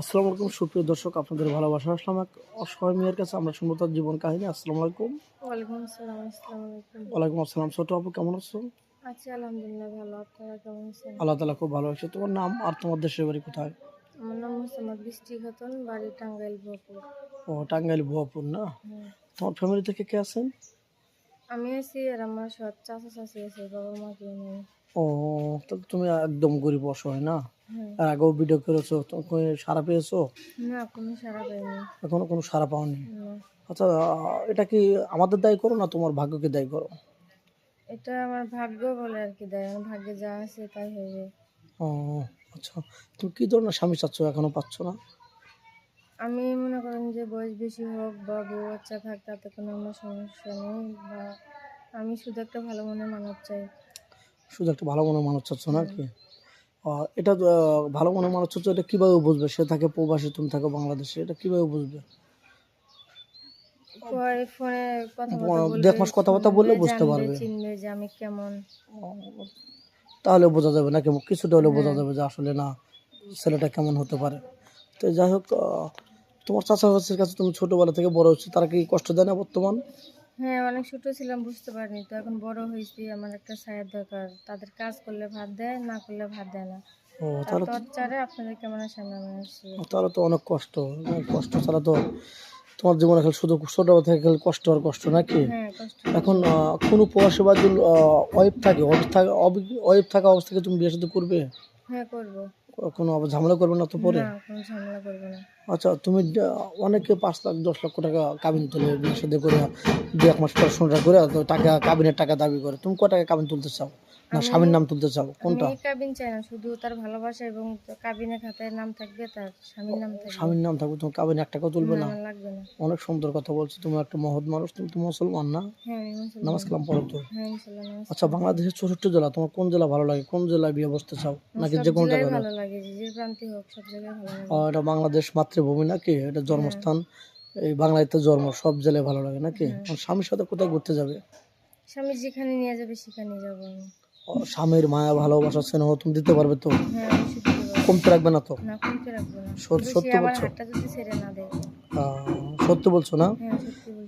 আসসালামু আলাইকুম সুপ্রিয় দর্শক আপনাদের ভালোবাসা আসলাম এক অসহায় মেয়ের কাছে। আমরা শুনব তার জীবন কাহিনী। আসসালামু আলাইকুম। ওয়ালাইকুম আসসালাম আসসালামু আলাইকুম। ওয়ালাইকুম আসসালাম। ছোট আপু কেমন আছো? আছি আলহামদুলিল্লাহ ভালো। আপনারা কেমন আছেন? আল্লাহ তালা খুব ভালো আছে তোমার নাম আর তোমার দেশের বাড়ি কোথায়? আমার নাম মোসাম্মদ বৃষ্টি খাতুন বাড়ি টাঙ্গাইল ভরপুর ও টাঙ্গাইল ভুয়াপুর না? তোমার ফ্যামিলি থেকে কে আছেন? আমি আছি আর আমার সৎ চাচা চাচি আছে বাবা মা কেউ নেই। ও তাহলে তুমি একদম গরিব অসহায় না? আর আগেও ভিডিও করেছ সারা পেয়েছ? না কোনো সারা পাইনি। এখনও কোনো সারা পাওনি? না। আচ্ছা এটা কি আমাদের দায়ী করো না তোমার ভাগ্যকে দায়ী করো? এটা আমার ভাগ্য বলে আর কি দেয়। আমার ভাগ্যে যা আছে তাই হবে। ও আচ্ছা। তুমি কি ধরনের স্বামী চাচ্ছ এখনও পাচ্ছ না? আমি মনে করেন যে বয়স বেশি হোক বা বউ বাচ্চা থাক তাতে কোনো আমার সমস্যা নেই বা আমি শুধু একটা ভালো মনে মানব চাই। শুধু একটা ভালো মনে মানুষ চাচ্ছ নাকি আহ, এটা ভালো মনে মানুষ হচ্ছে এটা কীভাবে বুঝবে? সে থাকে প্রবাসী তুমি থাকো বাংলাদেশে এটা কীভাবে বুঝবে? দেড় মাস কথাবার্তা বললে বুঝতে পারবে। যে আমি কেমন। তাহলে বোঝা যাবে নাকি? কিছুটা হলে বোঝা যাবে যে আসলে না ছেলেটা কেমন হতে পারে। তো যাই হোক তোমার চাচা চাচির কাছে তুমি ছোটবেলা থেকে বড় হচ্ছে তারা কি কষ্ট দেয় না বর্তমান? হ্যাঁ অনেক ছোট ছিলাম বুঝতে পারিনি। তো এখন বড় হয়েছি আমার একটা ছায়ার দরকার। তাদের কাজ করলে ভাত দেয় না করলে ভাত দেয় না। ও তাহলে তো- টর্চারে আপনাদের কেমন সামনে আমি আসছি তাহলে তো অনেক কষ্ট। কষ্ট ছাড়া তো তোমার জীবনে খালি শুধু ছোটবেলা থেকে খালি কষ্ট আর কষ্ট নাকি? হ্যাঁ কষ্ট। এখন কোনো প্রবাসী বা ওয়াইফ থাকে ওয়াইফ থাকে অবস্থা থেকে তুমি বিয়ে সাথে করবে? হ্যাঁ করব। কোনো আবার ঝামেলা করবে না তো পরে? না কোনো ঝামেলা করব না। আচ্ছা তুমি অনেকে পাঁচ লাখ দশ লক্ষ টাকা কাবিন তুলে বিয়ের সাথে করে দু এক মাস পর পড়াশোনাটা করে তো টাকা কাবিনের টাকা দাবি করে। তুমি ক টাকা কাবিন তুলতে চাও? না স্বামীর নাম তুলতে চাও? কোনটা? আমি কাবিন চাই না শুধু তার ভালোবাসা এবং কাবিনে খাতায় নাম থাকবে তার স্বামীর নাম থাকবে। স্বামীর নাম থাকবে তুমি কাবিন এক টাকাও তুলবে না? লাগবে না। অনেক সুন্দর কথা বলছো তুমি একটা মহৎ মানুষ তুমি তো মুসলমান না? হ্যাঁ নামাজ কালাম পড়ো তো। হ্যাঁ আচ্ছা বাংলাদেশের চৌষট্টি জেলা তোমার কোন জেলা ভালো লাগে? কোন জেলায় বিয়ে বসতে চাও? নাকি যে কোনো জেলায় জায়গায় ভালো লাগে যে প্রান্তি হোক সব জায়গায় ভালো লাগে। এটা বাংলাদেশ মাতৃভূমি নাকি? এটা জন্মস্থান? এই বাংলাতে জন্ম সব জেলায় ভালো লাগে নাকি? স্বামীর সাথে কোথায় ঘুরতে যাবে? স্বামী যেখানে নিয়ে যাবে সেখানে যাব আমি। স্বামীর মায়া ভালোবাসা স্নেহ তুমি দিতে পারবে তো? হ্যাঁ। কমতে রাখবে না তো? সত্যি বলছো? সত্যি বলছো না? হ্যাঁ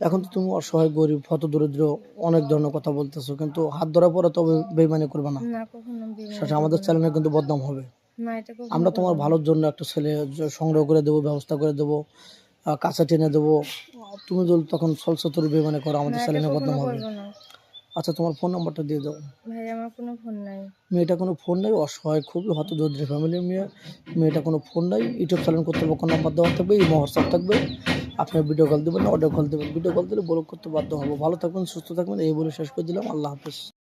এখন তো তুমি অসহায় গরিব হত দরিদ্র অনেক ধরনের কথা বলতেছো কিন্তু হাত ধরা পরে তো বেইমানি করবে না। সেটা আমাদের চ্যানেলে কিন্তু বদনাম হবে। আমরা তোমার ভালোর জন্য একটা ছেলে সংগ্রহ করে দেবো ব্যবস্থা করে দেবো কাছে টেনে দেবো। তুমি যদি তখন সলসতর বেমানে করো আমাদের চ্যানেলে বদনাম হবে। আচ্ছা তোমার ফোন নাম্বারটা দিয়ে দাও। ভাই আমার কোনো ফোন নাই। মেয়েটা কোনো ফোন নাই অসহায় খুবই হত দরিদ্র ফ্যামিলির মেয়ে। মেয়েটা কোনো ফোন নাই ইউটিউব চ্যানেল কর্তৃপক্ষ নাম্বার দেওয়া থাকবে এই হোয়াটসঅ্যাপ থাকবে। আপনি ভিডিও কল দেবেন অডিও কল দেবেন ভিডিও কল দিলে ব্লক করতে বাধ্য হব। ভালো থাকবেন সুস্থ থাকবেন এই বলে শেষ করে দিলাম। আল্লাহ হাফেজ।